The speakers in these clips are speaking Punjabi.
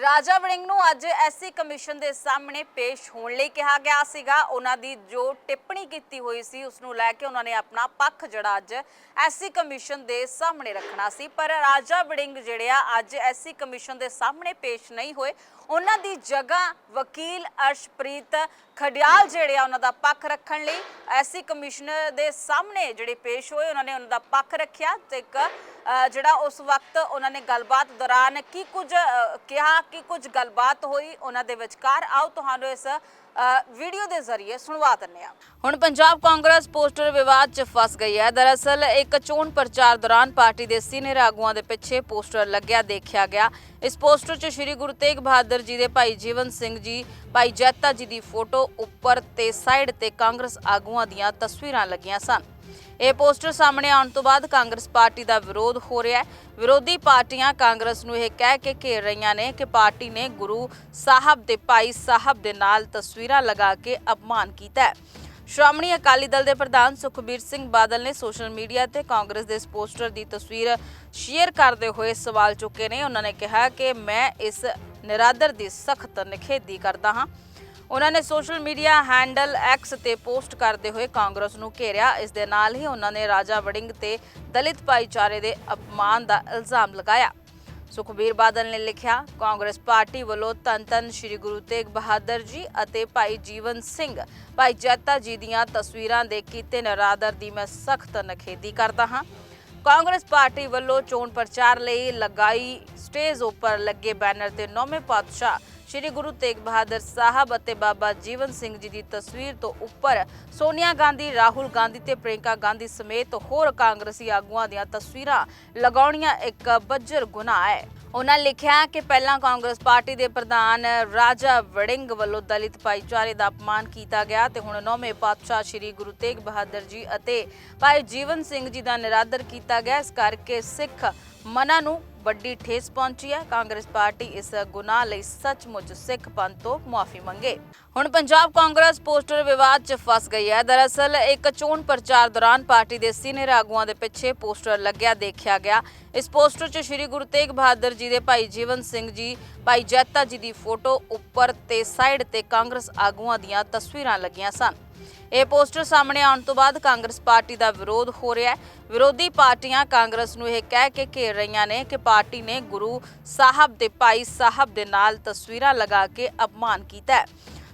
ਰਾਜਾ ਵੜਿੰਗ ਨੂੰ ਅੱਜ ਐਸਸੀ ਕਮਿਸ਼ਨ ਦੇ ਸਾਹਮਣੇ ਪੇਸ਼ ਹੋਣ ਲਈ ਕਿਹਾ ਗਿਆ ਸੀਗਾ। ਉਹਨਾਂ ਦੀ ਜੋ ਟਿੱਪਣੀ ਕੀਤੀ ਹੋਈ ਸੀ, ਉਸ ਨੂੰ ਲੈ ਕੇ ਉਹਨਾਂ ਨੇ ਆਪਣਾ ਪੱਖ ਜਿਹੜਾ ਅੱਜ ਐਸਸੀ ਕਮਿਸ਼ਨ ਦੇ ਸਾਹਮਣੇ ਰੱਖਣਾ ਸੀ। ਪਰ ਰਾਜਾ ਵੜਿੰਗ ਜਿਹੜੇ ਆ, ਅੱਜ ਐਸਸੀ ਕਮਿਸ਼ਨ ਦੇ ਸਾਹਮਣੇ ਪੇਸ਼ ਨਹੀਂ ਹੋਏ। ਉਹਨਾਂ ਦੀ ਜਗ੍ਹਾ ਵਕੀਲ ਅਰਸ਼ਪ੍ਰੀਤ ਖਡਿਆਲ ਜਿਹੜੇ ਆ, ਉਹਨਾਂ ਦਾ ਪੱਖ ਰੱਖਣ ਲਈ ਐਸਸੀ ਕਮਿਸ਼ਨਰ ਦੇ ਸਾਹਮਣੇ ਜਿਹੜੇ ਪੇਸ਼ ਹੋਏ, ਉਹਨਾਂ ਨੇ ਉਹਨਾਂ ਦਾ ਪੱਖ ਰੱਖਿਆ। ਤੇ ਇੱਕ ਜਿਹੜਾ ਉਸ ਵਕਤ ਉਹਨਾਂ ਨੇ ਗੱਲਬਾਤ ਦੌਰਾਨ ਕੀ ਕੁਝ ਕਿਹਾ, ਕੀ ਕੁਝ ਗੱਲਬਾਤ ਹੋਈ ਉਹਨਾਂ ਦੇ ਵਿਚਕਾਰ, ਆਓ ਤੁਹਾਨੂੰ ਇਸ ਵੀਡੀਓ ਦੇ ਜ਼ਰੀਏ ਸੁਣਵਾ ਦਿੰਨੇ ਆ ਹੁਣ ਪੰਜਾਬ ਕਾਂਗਰਸ ਪੋਸਟਰ ਵਿਵਾਦ 'ਚ ਫਸ ਗਈ ਹੈ। ਦਰਅਸਲ ਇੱਕ ਚੋਣ ਪ੍ਰਚਾਰ ਦੌਰਾਨ ਪਾਰਟੀ ਦੇ ਸੀਨੀਅਰ ਆਗੂਆਂ ਦੇ ਪਿੱਛੇ ਪੋਸਟਰ ਲੱਗਿਆ, ਦੇਖਿਆ ਗਿਆ। ਇਸ ਪੋਸਟਰ 'ਚ ਸ੍ਰੀ ਗੁਰੂ ਤੇਗ ਬਹਾਦਰ ਜੀ ਦੇ ਭਾਈ ਜੀਵਨ ਸਿੰਘ ਜੀ, ਭਾਈ ਜੈਤਾ ਜੀ ਦੀ ਫੋਟੋ ਉੱਪਰ ਤੇ ਸਾਈਡ ਤੇ ਕਾਂਗਰਸ ਆਗੂਆਂ ਦੀਆਂ ਤਸਵੀਰਾਂ ਲੱਗੀਆਂ ਸਨ। ਇਹ ਪੋਸਟਰ ਸਾਹਮਣੇ ਆਉਣ ਤੋਂ ਬਾਅਦ ਕਾਂਗਰਸ ਪਾਰਟੀ ਦਾ ਵਿਰੋਧ ਹੋ ਰਿਹਾ ਹੈ। ਵਿਰੋਧੀ ਪਾਰਟੀਆਂ ਕਾਂਗਰਸ ਨੂੰ ਇਹ ਕਹਿ ਕੇ ਘੇਰ ਰਹੀਆਂ ਨੇ ਕਿ ਪਾਰਟੀ ਨੇ ਗੁਰੂ ਸਾਹਿਬ ਦੇ ਭਾਈ ਸਾਹਿਬ ਦੇ ਨਾਲ ਤਸਵੀਰਾਂ ਲਗਾ ਕੇ ਅਪਮਾਨ ਕੀਤਾ ਹੈ। ਸ਼੍ਰੋਮਣੀ ਅਕਾਲੀ ਦਲ ਦੇ ਪ੍ਰਧਾਨ ਸੁਖਬੀਰ ਸਿੰਘ ਬਾਦਲ ਨੇ ਸੋਸ਼ਲ ਮੀਡੀਆ ਤੇ ਕਾਂਗਰਸ ਦੇ ਇਸ ਪੋਸਟਰ ਦੀ ਤਸਵੀਰ ਸ਼ੇਅਰ ਕਰਦੇ ਹੋਏ ਸਵਾਲ ਚੁੱਕੇ ਨੇ। ਉਹਨਾਂ ਨੇ ਕਿਹਾ ਕਿ ਮੈਂ ਇਸ ਨਿਰਾਦਰ ਦੀ ਸਖਤ ਨਿਖੇਧੀ ਕਰਦਾ ਹਾਂ। ਉਹਨਾਂ ਨੇ ਸੋਸ਼ਲ ਮੀਡੀਆ ਹੈਂਡਲ ਐਕਸ ਤੇ ਪੋਸਟ ਕਰਦੇ ਹੋਏ ਕਾਂਗਰਸ ਨੂੰ ਘੇਰਿਆ। ਇਸ ਦੇ ਨਾਲ ਹੀ ਉਹਨਾਂ ਨੇ ਰਾਜਾ ਵੜਿੰਗ ਤੇ ਦਲਿਤ ਭਾਈਚਾਰੇ ਦੇ ਅਪਮਾਨ ਦਾ ਇਲਜ਼ਾਮ ਲਗਾਇਆ। ਸੁਖਬੀਰ ਬਾਦਲ ਨੇ ਲਿਖਿਆ, ਕਾਂਗਰਸ ਪਾਰਟੀ ਵੱਲੋਂ ਤਨ ਤਨ ਸ੍ਰੀ ਗੁਰੂ ਤੇਗ ਬਹਾਦਰ ਜੀ ਅਤੇ ਭਾਈ ਜੀਵਨ ਸਿੰਘ ਭਾਈ ਜੈਤਾ ਜੀ ਦੀਆਂ ਤਸਵੀਰਾਂ ਦੇ ਕੀਤੇ ਨਰਾਦਰ ਦੀ ਮੈਂ ਸਖਤ ਨਖੇਦੀ ਕਰਦਾ ਹਾਂ। ਕਾਂਗਰਸ ਪਾਰਟੀ ਵੱਲੋਂ ਚੋਣ ਪ੍ਰਚਾਰ ਲਈ ਲਗਾਈ ਸਟੇਜ ਉੱਪਰ ਲੱਗੇ ਬੈਨਰ ਤੇ ਨੌਵੇਂ ਪਾਤਸ਼ਾਹ ਸ਼੍ਰੀ ਗੁਰੂ ਤੇਗ ਬਹਾਦਰ ਸਾਹਿਬ ਅਤੇ ਬਾਬਾ ਜੀਵਨ ਸਿੰਘ ਜੀ ਦੀ ਤਸਵੀਰ ਤੋਂ ਉੱਪਰ ਸੋਨੀਆ ਗਾਂਧੀ, ਰਾਹੁਲ ਗਾਂਧੀ ਤੇ ਪ੍ਰਿੰਕਾ ਗਾਂਧੀ ਸਮੇਤ ਹੋਰ ਕਾਂਗਰਸੀ ਆਗੂਆਂ ਦੀਆਂ ਤਸਵੀਰਾਂ ਲਗਾਉਣੀਆਂ ਇੱਕ ਬੱਜਰ ਗੁਨਾਹ ਹੈ। ਉਹਨਾਂ ਲਿਖਿਆ ਕਿ ਪਹਿਲਾਂ ਕਾਂਗਰਸ ਪਾਰਟੀ ਦੇ ਪ੍ਰਧਾਨ ਰਾਜਾ ਵੜਿੰਗ ਵੱਲੋਂ ਦਲਿਤ ਭਾਈਚਾਰੇ ਦਾ ਅਪਮਾਨ ਕੀਤਾ ਗਿਆ ਤੇ ਹੁਣ ਨੌਵੇਂ ਪਾਤਸ਼ਾਹ ਸ੍ਰੀ ਗੁਰੂ ਤੇਗ ਬਹਾਦਰ ਜੀ ਅਤੇ ਭਾਈ ਜੀਵਨ ਸਿੰਘ ਜੀ ਦਾ ਨਿਰਾਦਰ ਕੀਤਾ ਗਿਆ। ਇਸ ਕਰਕੇ ਸਿੱਖ ਮਨਾਂ ਨੂੰ ਵੱਡੀ ਠੇਸ ਪਹੁੰਚੀ ਹੈ। ਕਾਂਗਰਸ ਪਾਰਟੀ ਇਸ ਗੁਨਾਹ ਲਈ ਸੱਚਮੁੱਚ ਸਿੱਖ ਪੰਥ ਤੋਂ ਮੁਆਫੀ ਮੰਗੇ। ਹੁਣ ਪੰਜਾਬ ਕਾਂਗਰਸ ਪੋਸਟਰ ਵਿਵਾਦ 'ਚ ਫਸ ਗਈ ਹੈ। ਦਰਅਸਲ ਇੱਕ ਚੋਣ ਪ੍ਰਚਾਰ ਦੌਰਾਨ ਪਾਰਟੀ ਦੇ ਸੀਨੀਅਰ ਆਗੂਆਂ ਦੇ ਪਿੱਛੇ ਪੋਸਟਰ ਲੱਗਿਆ, ਦੇਖਿਆ ਗਿਆ। ਇਸ ਪੋਸਟਰ 'ਚ ਸ੍ਰੀ ਗੁਰੂ ਤੇਗ ਬਹਾਦਰ ਜੀ ਦੇ ਭਾਈ ਜੀਵਨ ਸਿੰਘ ਜੀ, ਭਾਈ ਜੈਤਾ ਜੀ ਦੀ ਫੋਟੋ ਉੱਪਰ ਤੇ ਸਾਈਡ ਤੇ ਕਾਂਗਰਸ ਆਗੂਆਂ ਦੀਆਂ ਤਸਵੀਰਾਂ ਲੱਗੀਆਂ ਸਨ। ਇਹ ਪੋਸਟਰ ਸਾਹਮਣੇ ਆਉਣ ਤੋਂ ਬਾਅਦ ਕਾਂਗਰਸ ਪਾਰਟੀ ਦਾ ਵਿਰੋਧ ਹੋ ਰਿਹਾ ਹੈ। ਵਿਰੋਧੀ ਪਾਰਟੀਆਂ ਕਾਂਗਰਸ ਨੂੰ ਇਹ ਕਹਿ ਕੇ ਘੇਰ ਰਹੀਆਂ ਨੇ ਕਿ ਪਾਰਟੀ ਨੇ ਗੁਰੂ ਸਾਹਿਬ ਦੇ ਭਾਈ ਸਾਹਿਬ ਦੇ ਨਾਲ ਤਸਵੀਰਾਂ ਲਗਾ ਕੇ ਅਪਮਾਨ ਕੀਤਾ ਹੈ।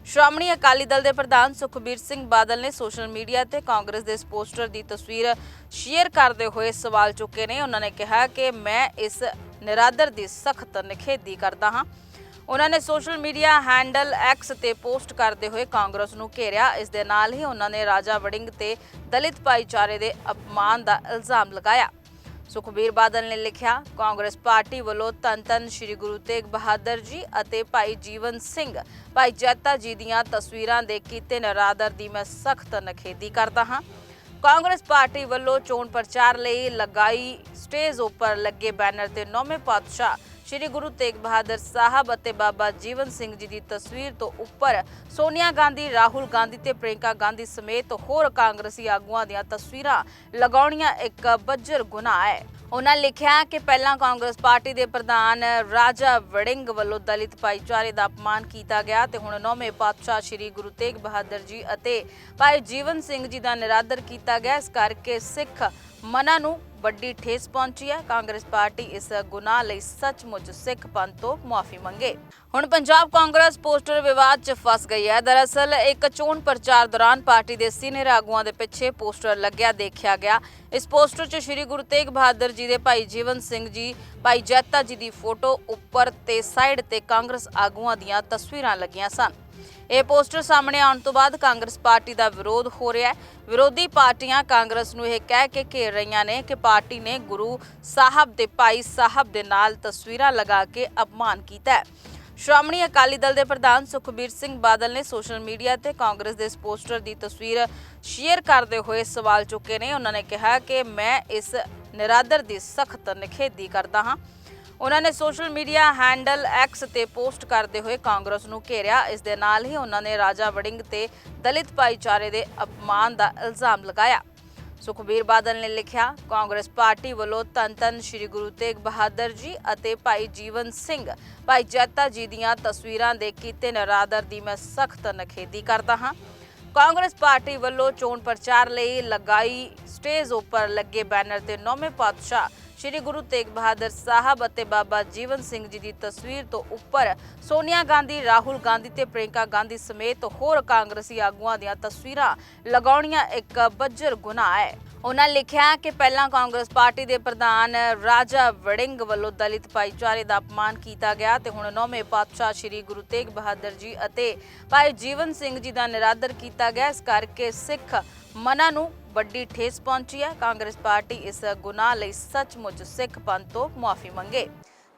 ਸ਼੍ਰੋਮਣੀ ਅਕਾਲੀ ਦਲ ਦੇ ਪ੍ਰਧਾਨ ਸੁਖਬੀਰ ਸਿੰਘ ਬਾਦਲ ਨੇ ਸੋਸ਼ਲ ਮੀਡੀਆ ਤੇ ਕਾਂਗਰਸ ਦੇ ਇਸ ਪੋਸਟਰ ਦੀ ਤਸਵੀਰ ਸ਼ੇਅਰ ਕਰਦੇ ਹੋਏ ਸਵਾਲ ਚੁੱਕੇ ਨੇ। ਉਹਨਾਂ ਨੇ ਕਿਹਾ ਕਿ ਮੈਂ ਇਸ ਨਿਰਾਦਰ ਦੀ ਸਖਤ ਨਿਖੇਧੀ ਕਰਦਾ ਹਾਂ। ਉਹਨਾਂ ਨੇ ਸੋਸ਼ਲ ਮੀਡੀਆ ਹੈਂਡਲ ਐਕਸ ਤੇ ਪੋਸਟ ਕਰਦੇ ਹੋਏ ਕਾਂਗਰਸ ਨੂੰ ਘੇਰਿਆ। ਇਸ ਦੇ ਨਾਲ ਹੀ ਉਹਨਾਂ ਨੇ ਰਾਜਾ ਵੜਿੰਗ ਤੇ ਦਲਿਤ ਭਾਈਚਾਰੇ ਦੇ ਅਪਮਾਨ ਦਾ ਇਲਜ਼ਾਮ ਲਗਾਇਆ। ਸੁਖਬੀਰ ਬਾਦਲ ਨੇ ਲਿਖਿਆ, ਕਾਂਗਰਸ ਪਾਰਟੀ ਵੱਲੋਂ ਤਨ ਤਨ ਸ੍ਰੀ ਗੁਰੂ ਤੇਗ ਬਹਾਦਰ ਜੀ ਅਤੇ ਭਾਈ ਜੀਵਨ ਸਿੰਘ ਭਾਈ ਜੈਤਾ ਜੀ ਦੀਆਂ ਤਸਵੀਰਾਂ ਦੇ ਕੀਤੇ ਨਰਾਦਰ ਦੀ ਮੈਂ ਸਖਤ ਨਖੇਦੀ ਕਰਦਾ ਹਾਂ। ਕਾਂਗਰਸ ਪਾਰਟੀ ਵੱਲੋਂ ਚੋਣ ਪ੍ਰਚਾਰ ਲਈ ਲਗਾਈ ਸਟੇਜ ਉੱਪਰ ਲੱਗੇ ਬੈਨਰ ਤੇ ਨੌਵੇਂ ਪਾਤਸ਼ਾਹ ਸ਼੍ਰੀ ਗੁਰੂ ਤੇਗ ਬਹਾਦਰ ਸਾਹਿਬ ਅਤੇ ਬਾਬਾ ਜੀਵਨ ਸਿੰਘ ਜੀ ਦੀ ਤਸਵੀਰ ਤੋਂ ਉੱਪਰ ਸੋਨੀਆ ਗਾਂਧੀ, ਰਾਹੁਲ ਗਾਂਧੀ ਤੇ ਪ੍ਰਿੰਕਾ ਗਾਂਧੀ ਸਮੇਤ ਹੋਰ ਕਾਂਗਰਸੀ ਆਗੂਆਂ ਦੀਆਂ ਤਸਵੀਰਾਂ ਲਗਾਉਣੀਆਂ ਇੱਕ ਬੱਜਰ ਗੁਨਾਹ ਹੈ। ਉਹਨਾਂ ਲਿਖਿਆ ਕਿ ਪਹਿਲਾਂ ਕਾਂਗਰਸ ਪਾਰਟੀ ਦੇ ਪ੍ਰਧਾਨ ਰਾਜਾ ਵੜਿੰਗ ਵੱਲੋਂ ਦਲਿਤ ਭਾਈਚਾਰੇ ਦਾ ਅਪਮਾਨ ਕੀਤਾ ਗਿਆ ਤੇ ਹੁਣ ਨੌਵੇਂ ਪਾਤਸ਼ਾਹ ਸ੍ਰੀ ਗੁਰੂ ਤੇਗ ਬਹਾਦਰ ਜੀ ਅਤੇ ਭਾਈ ਜੀਵਨ ਸਿੰਘ ਜੀ ਦਾ ਨਿਰਾਦਰ ਕੀਤਾ ਗਿਆ। ਇਸ ਕਰਕੇ ਸਿੱਖ ਮਨਾਂ ਨੂੰ ਵੱਡੀ ਠੇਸ ਪਹੁੰਚੀ ਹੈ। ਕਾਂਗਰਸ ਪਾਰਟੀ ਇਸ ਗੁਨਾਹ ਲਈ ਸੱਚਮੁੱਚ ਸਿੱਖ ਪੰਥ ਤੋਂ ਮੁਆਫੀ ਮੰਗੇ। ਹੁਣ ਪੰਜਾਬ ਕਾਂਗਰਸ ਪੋਸਟਰ ਵਿਵਾਦ 'ਚ ਫਸ ਗਈ ਹੈ। ਦਰਅਸਲ ਇੱਕ ਚੋਣ ਪ੍ਰਚਾਰ ਦੌਰਾਨ ਪਾਰਟੀ ਦੇ ਸੀਨੀਅਰ ਆਗੂਆਂ ਦੇ ਪਿੱਛੇ ਪੋਸਟਰ ਲੱਗਿਆ, ਦੇਖਿਆ ਗਿਆ। ਇਸ ਪੋਸਟਰ 'ਚ ਸ੍ਰੀ ਗੁਰੂ ਤੇਗ ਬਹਾਦਰ ਜੀ ਦੇ ਭਾਈ ਜੀਵਨ ਸਿੰਘ ਜੀ, ਭਾਈ ਜੈਤਾ ਜੀ ਦੀ ਫੋਟੋ ਉੱਪਰ ਤੇ ਸਾਈਡ ਤੇ ਕਾਂਗਰਸ ਆਗੂਆਂ ਦੀਆਂ ਤਸਵੀਰਾਂ ਲੱਗੀਆਂ ਸਨ। ਇਹ ਪੋਸਟਰ ਸਾਹਮਣੇ ਆਉਣ ਤੋਂ ਬਾਅਦ ਕਾਂਗਰਸ ਪਾਰਟੀ ਦਾ ਵਿਰੋਧ ਹੋ ਰਿਹਾ ਹੈ। ਵਿਰੋਧੀ ਪਾਰਟੀਆਂ ਕਾਂਗਰਸ ਨੂੰ ਇਹ ਕਹਿ ਕੇ ਘੇਰ ਰਹੀਆਂ ਨੇ ਕਿ ਪਾਰਟੀ ਨੇ ਗੁਰੂ ਸਾਹਿਬ ਦੇ ਭਾਈ ਸਾਹਿਬ ਦੇ ਨਾਲ ਤਸਵੀਰਾਂ ਲਗਾ ਕੇ ਅਪਮਾਨ ਕੀਤਾ ਹੈ। ਸ਼੍ਰੋਮਣੀ ਅਕਾਲੀ ਦਲ ਦੇ ਪ੍ਰਧਾਨ ਸੁਖਬੀਰ ਸਿੰਘ ਬਾਦਲ ਨੇ ਸੋਸ਼ਲ ਮੀਡੀਆ ਤੇ ਕਾਂਗਰਸ ਦੇ ਇਸ ਪੋਸਟਰ ਦੀ ਤਸਵੀਰ ਸ਼ੇਅਰ ਕਰਦੇ ਹੋਏ ਸਵਾਲ ਚੁੱਕੇ ਨੇ। ਉਹਨਾਂ ਨੇ ਕਿਹਾ ਕਿ ਮੈਂ ਇਸ ਨਿਰਾਦਰ ਦੀ ਸਖਤ ਨਿਖੇਧੀ ਕਰਦਾ ਹਾਂ। ਉਹਨਾਂ ਨੇ ਸੋਸ਼ਲ ਮੀਡੀਆ ਹੈਂਡਲ ਐਕਸ ਤੇ ਪੋਸਟ ਕਰਦੇ ਹੋਏ ਕਾਂਗਰਸ ਨੂੰ ਘੇਰਿਆ। ਇਸ ਦੇ ਨਾਲ ਹੀ ਉਹਨਾਂ ਨੇ ਰਾਜਾ ਵੜਿੰਗ ਤੇ ਦਲਿਤ ਭਾਈਚਾਰੇ ਦੇ ਅਪਮਾਨ ਦਾ ਇਲਜ਼ਾਮ ਲਗਾਇਆ। ਸੁਖਬੀਰ ਬਾਦਲ ਨੇ ਲਿਖਿਆ, ਕਾਂਗਰਸ ਪਾਰਟੀ ਵੱਲੋਂ ਧੰਨ ਧੰਨ ਸ੍ਰੀ ਗੁਰੂ ਤੇਗ ਬਹਾਦਰ ਜੀ ਅਤੇ ਭਾਈ ਜੀਵਨ ਸਿੰਘ ਭਾਈ ਜੈਤਾ ਜੀ ਦੀਆਂ ਤਸਵੀਰਾਂ ਦੇ ਕੀਤੇ ਨਰਾਦਰ ਦੀ ਮੈਂ ਸਖਤ ਨਖੇਦੀ ਕਰਦਾ ਹਾਂ। ਕਾਂਗਰਸ ਪਾਰਟੀ ਵੱਲੋਂ ਚੋਣ ਪ੍ਰਚਾਰ ਲਈ ਲਗਾਈ ਸਟੇਜ ਉੱਪਰ ਲੱਗੇ ਬੈਨਰ ਤੇ ਨੌਵੇਂ ਪਾਤਸ਼ਾਹ ਸ਼੍ਰੀ ਗੁਰੂ ਤੇਗ ਬਹਾਦਰ ਸਾਹਿਬ ਅਤੇ ਬਾਬਾ ਜੀਵਨ ਸਿੰਘ ਜੀ ਦੀ ਤਸਵੀਰ ਤੋਂ ਉੱਪਰ ਸੋਨੀਆ ਗਾਂਧੀ, ਰਾਹੁਲ ਗਾਂਧੀ ਤੇ ਪ੍ਰਿੰਕਾ ਗਾਂਧੀ ਸਮੇਤ ਹੋਰ ਕਾਂਗਰਸੀ ਆਗੂਆਂ ਦੀਆਂ ਤਸਵੀਰਾਂ ਲਗਾਉਣੀਆਂ ਇੱਕ ਬੱਜਰ ਗੁਨਾਹ ਹੈ। ਉਹਨਾਂ ਲਿਖਿਆ ਕਿ ਪਹਿਲਾਂ ਕਾਂਗਰਸ ਪਾਰਟੀ ਦੇ ਪ੍ਰਧਾਨ ਰਾਜਾ ਵੜਿੰਗ ਵੱਲੋਂ ਦਲਿਤ ਭਾਈਚਾਰੇ ਦਾ ਅਪਮਾਨ ਕੀਤਾ ਗਿਆ ਤੇ ਹੁਣ ਨੌਵੇਂ ਪਾਤਸ਼ਾਹ ਸ੍ਰੀ ਗੁਰੂ ਤੇਗ ਬਹਾਦਰ ਜੀ ਅਤੇ ਭਾਈ ਜੀਵਨ ਸਿੰਘ ਜੀ ਦਾ ਨਿਰਾਦਰ ਕੀਤਾ ਗਿਆ। ਇਸ ਕਰਕੇ ਸਿੱਖ ਮਨਾਂ ਨੂੰ ਵੱਡੀ ਠੇਸ ਪਹੁੰਚੀ ਹੈ। ਕਾਂਗਰਸ ਪਾਰਟੀ ਇਸ ਗੁਨਾਹ ਲਈ ਸੱਚਮੁੱਚ ਸਿੱਖ ਪੰਥ ਤੋਂ ਮੁਆਫੀ ਮੰਗੇ।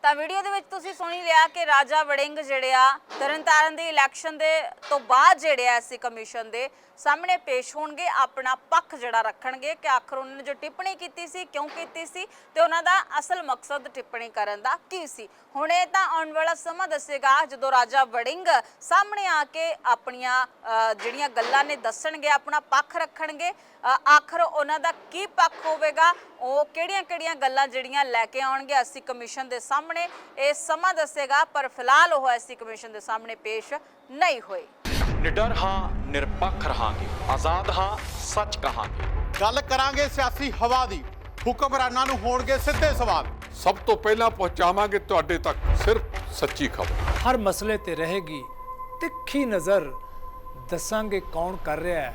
ਤਾਂ ਵੀਡੀਓ ਦੇ ਵਿੱਚ ਤੁਸੀਂ ਸੁਣੀ ਲਿਆ ਕਿ ਰਾਜਾ ਵੜਿੰਗ ਜਿਹੜੇ ਆ, ਤਰਨਤਾਰਨ ਦੇ ਇਲੈਕਸ਼ਨ ਦੇ ਤੋਂ ਬਾਅਦ ਜਿਹੜੇ ਆ ਐਸੀ ਕਮਿਸ਼ਨ ਦੇ ਸਾਹਮਣੇ ਪੇਸ਼ ਹੋਣਗੇ, ਆਪਣਾ ਪੱਖ ਜਿਹੜਾ ਰੱਖਣਗੇ ਕਿ ਆਖਰ ਉਹਨਾਂ ਨੇ ਜੋ ਟਿੱਪਣੀ ਕੀਤੀ ਸੀ, ਕਿਉਂ ਕੀਤੀ ਸੀ ਤੇ ਉਹਨਾਂ ਦਾ ਅਸਲ ਮਕਸਦ ਟਿੱਪਣੀ ਕਰਨ ਦਾ ਕੀ ਸੀ। ਹੁਣ ਇਹ ਤਾਂ ਆਉਣ ਵਾਲਾ ਸਮਾਂ ਦੱਸੇਗਾ ਜਦੋਂ ਰਾਜਾ ਵੜਿੰਗ ਸਾਹਮਣੇ ਆ ਕੇ ਆਪਣੀਆਂ ਜਿਹੜੀਆਂ ਗੱਲਾਂ ਨੇ ਦੱਸਣਗੇ, ਆਪਣਾ ਪੱਖ ਰੱਖਣਗੇ ਆਖਰ ਉਹਨਾਂ ਦਾ ਕੀ ਪੱਖ ਹੋਵੇਗਾ, ਉਹ ਕਿਹੜੀਆਂ-ਕਿਹੜੀਆਂ ਗੱਲਾਂ ਜਿਹੜੀਆਂ ਲੈ ਕੇ ਆਉਣਗੇ ਅਸੀਂ ਕਮਿਸ਼ਨ ਦੇ ਸਾਹਮਣੇ ਇਹ ਸਮਾਂ ਦੱਸੇਗਾ ਪਰ ਫਿਲਹਾਲ ਉਹ ਐਸੀ ਕਮਿਸ਼ਨ ਦੇ ਸਾਹਮਣੇ ਪੇਸ਼ ਨਹੀਂ ਹੋਏ। ਨਿਡਰ ਹਾਂ ਨਿਰਪੱਖ ਰਹਾਂਗੇ। ਆਜ਼ਾਦ ਹਾਂ ਸੱਚ ਕਹਾਂਗੇ। ਗੱਲ ਕਰਾਂਗੇ ਸਿਆਸੀ ਹਵਾ ਦੀ। ਹੁਕਮਰਾਨਾਂ ਨੂੰ ਹੋਣਗੇ ਸਿੱਧੇ ਸਵਾਲ। ਸਭ ਤੋਂ ਪਹਿਲਾਂ ਪਹੁੰਚਾਵਾਂਗੇ ਤੁਹਾਡੇ ਤੱਕ ਸਿਰਫ ਸੱਚੀ ਖਬਰ। ਹਰ ਮਸਲੇ ਤੇ ਰਹੇਗੀ ਤਿੱਖੀ ਨਜ਼ਰ। ਦੱਸਾਂਗੇ ਕੌਣ ਕਰ ਰਿਹਾ ਹੈ।